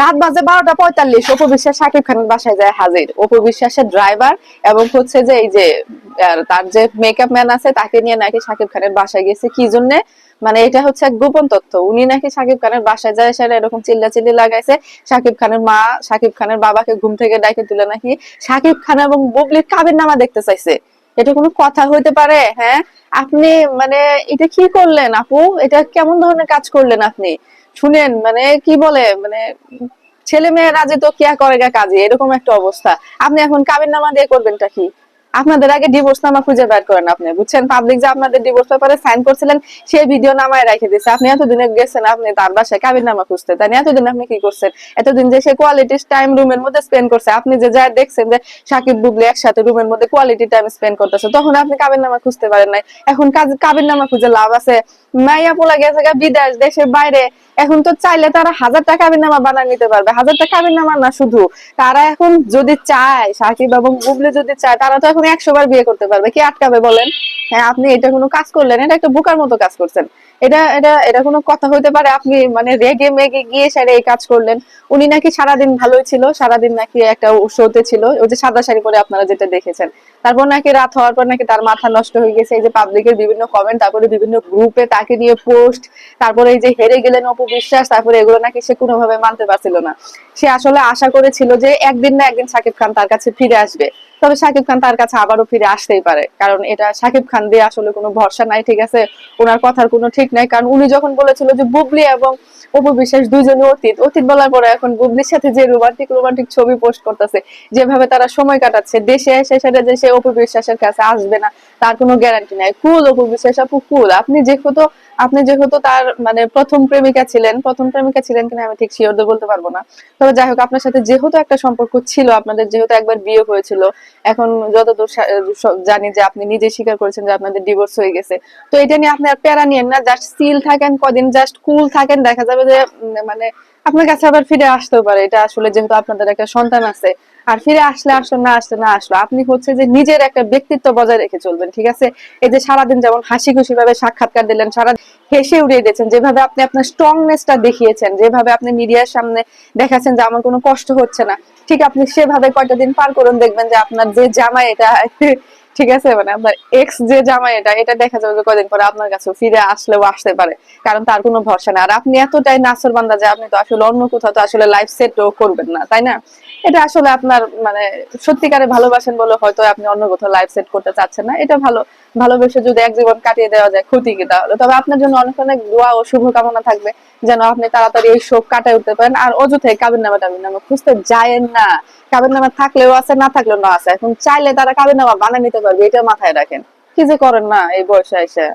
রাত বাজে বারোটা পঁয়তাল্লিশ, অপু বিশ্বাস সাকিব খানের বাসায় যায় হাজির। অপু বিশ্বাসের ড্রাইভার এবং হচ্ছে যে এই যে তার যে মেকআপ ম্যান আছে, তাকে নিয়ে নাকি সাকিব খানের বাসায় গেছে। কি জন্য? মানে এটা হচ্ছে এক গোপন তথ্য। উনি নাকি সাকিব খানের বাসায় যায় সেটা এরকম চিল্লা চিল্লি লাগাইছে। সাকিব খানের মা, সাকিব খানের বাবাকে ঘুম থেকে ডাকে তুলে নাকি সাকিব খান এবং বুবলির কাবির নামা দেখতে চাইছে। এটা কোনো কথা হইতে পারে? হ্যাঁ? আপনি মানে এটা কি করলেন আপু? এটা কেমন ধরনের কাজ করলেন আপনি? শুনেন মানে কি বলে মানে ছেলে মেয়েরা যে তো কেয়া করে গা কাজে, এরকম একটা অবস্থা। আপনি এখন কাবির নামা দিয়ে করবেনটা কি? আপনাদের আগে ডিভোর্স নামা খুঁজে বের করেন আপনি, বুঝছেন? পাবলিক যে আপনাদের ডিভোর্স পেপারে সাইন করছিলেন, সেই ভিডিও নামায় রেখে দিয়েছে আপনি এতদিনে গেছেন, আপনি তার বাসায় কাবির নামা খুঁজতে। তাই? এতদিন আপনি কি করছেন? এতদিন যে সে কোয়ালিটি টাইম রুমের মধ্যে স্পেন্ড করছে। আপনি যে যা দেখছেন যে সাকিব, বুবলি একসাথে রুমের মধ্যে কোয়ালিটি টাইম স্পেন্ড করতেছে, তখন আপনি কাবির নামা খুঁজতে পারেন নাই। এখন কাবির নামা খুঁজে লাভ আছে। মাইয়া পোলা গেছে বিদেশ, দেশের বাইরে। এখন তো চাইলে তারা হাজার টাকা কাবির নামা বানায় নিতে পারবে। হাজার টাকা কাবির নামা না শুধু। তারা এখন যদি চায়, সাকিব এবং বুবলি যদি চায়, তারা তো এখন একশো বার বিয়ে করতে পারবে। কি আটকাবে বলেন? হ্যাঁ আপনি এটা কোনো কাজ করলেন, এটা একটা বোকার মতো কাজ করছেন। এটা এটা এটা কোনো কথা হইতে পারে, আপনি মানে রেগে মেগে গিয়ে সেরে এই কাজ করলেন। উনি নাকি সারাদিন ভালোই ছিল, সারাদিন নাকি একটা শোতে ছিল, ওই যে সাদা শাড়ি পরে আপনারা যেটা দেখেছেন। তারপর নাকি রাত হওয়ার পর নাকি তার মাথা নষ্ট হয়ে গেছে, এই যে পাবলিকের বিভিন্ন কমেন্ট তারপরে বিভিন্ন গ্রুপে তাকে নিয়ে পোস্ট তারপরে এই যে হেরে গেলেন অপবিশ্বাস তারপরে এগুলো নাকি সে কোনোভাবে মানতে পারছিল না। সে আসলে আশা করেছিল যে একদিন না একদিন সাকিব খান তার কাছে ফিরে আসবে। তবে সাকিব খান তার কাছে আবারও ফিরে আসতেই পারে। কারণ এটা সাকিব খান দিয়ে আসলে কোনো ভরসা নাই, ঠিক আছে? ওনার কথার কোনো ঠিক নাই। কারণ উনি যখন বলেছিল যে বুবলি এবং অপু বিশ্বাস দুইজনই অতীত অতীত বলার পরে এখন বুবলির সাথে যে রোমান্টিক রোমান্টিক ছবি পোস্ট করতেছে, যেভাবে তারা সময় কাটাচ্ছে, দেশে এসে সেটা যে সে অপু বিশ্বাসের কাছে আসবে না, তার কোনো গ্যারান্টি নাই। কুল অপু বিশ্বাস, আপু কুল আপনি যেহেতু আপনি যেহেতু তার মানে প্রথম প্রেমিকা ছিলেন, প্রথম প্রেমিকা ছিলেন কিনা আমি ঠিক শিওর বলতে পারব না। তবে যাই হোক, আপনার সাথে যেহেতু একটা সম্পর্ক ছিল, আপনাদের যেহেতু একবার বিয়ে হয়েছিল এখন যতদূর জানি যে আপনি নিজে স্বীকার করেছেন যে আপনাদের ডিভোর্স হয়ে গেছে। তো এটা নিয়ে আপনি আর প্যারা নিয়েন না জাস্ট সিল থাকেন, কদিন জাস্ট কুল থাকেন, দেখা যাবে যে মানে আপনার কাছে আবার ফিরে আসতেও পারে। এটা আসলে যেহেতু আপনাদের একটা সন্তান আছে, আর ফিরে আসলে আসলো, না আসলে না আসলো, আপনি হচ্ছে যে নিজের একটা ব্যক্তিত্ব বজায় রেখে চলবেন, ঠিক আছে? এই যে সারাদিন যেমন হাসি খুশি ভাবে সাক্ষাৎকার দিলেন সারা হেসে উড়িয়ে দিয়েছেন, যেভাবে আপনি আপনার স্ট্রংনেসটা দেখিয়েছেন, যেভাবে আপনি মিডিয়ার সামনে দেখাচ্ছেন যে আমার কোনো কষ্ট হচ্ছে না, ঠিক আপনি সেভাবে কয়টা দিন পার করুন, দেখবেন যে আপনার যে জামাই এটা ঠিক আছে? মানে আপনার এক্স যে জামাই এটা এটা দেখা যাবে যে কদিন পরে আপনার কাছে ফিরে আসলেও আসতে পারে। কারণ তার কোনো ভরসা নেই। আর আপনি এতটাই নাসর বান্দা যে আপনি তো আসলে অন্য কোথাও তো আসলে লাইফ সেটও করবেন না, তাই না? এটা আসলে আপনার মানে সত্যিকারে ভালোবাসেন বলে হয়তো আপনি অন্য কোথাও লাইফ সেট করতে চাচ্ছেন না। এটা ভালো। ভালোবেসে যদি এক জীবন কাটিয়ে দেওয়া যায়, ক্ষতি কি তাহলে? তবে আপনার জন্য অনেক অনেক দোয়া ও শুভকামনা থাকবে যেন আপনি তাড়াতাড়ি এই শোক কাটায় উঠতে পারেন। আর অযথায় কাবির নামা টাবির নামা খুঁজতে যায়েন না। কাবির নামা থাকলেও আছে, না থাকলেও না আছে। এখন চাইলে তারা কাবির নামা বানিয়ে নিতে পারবে এটা মাথায় রাখেন। কি যে করেন না এই বয়সে এসে।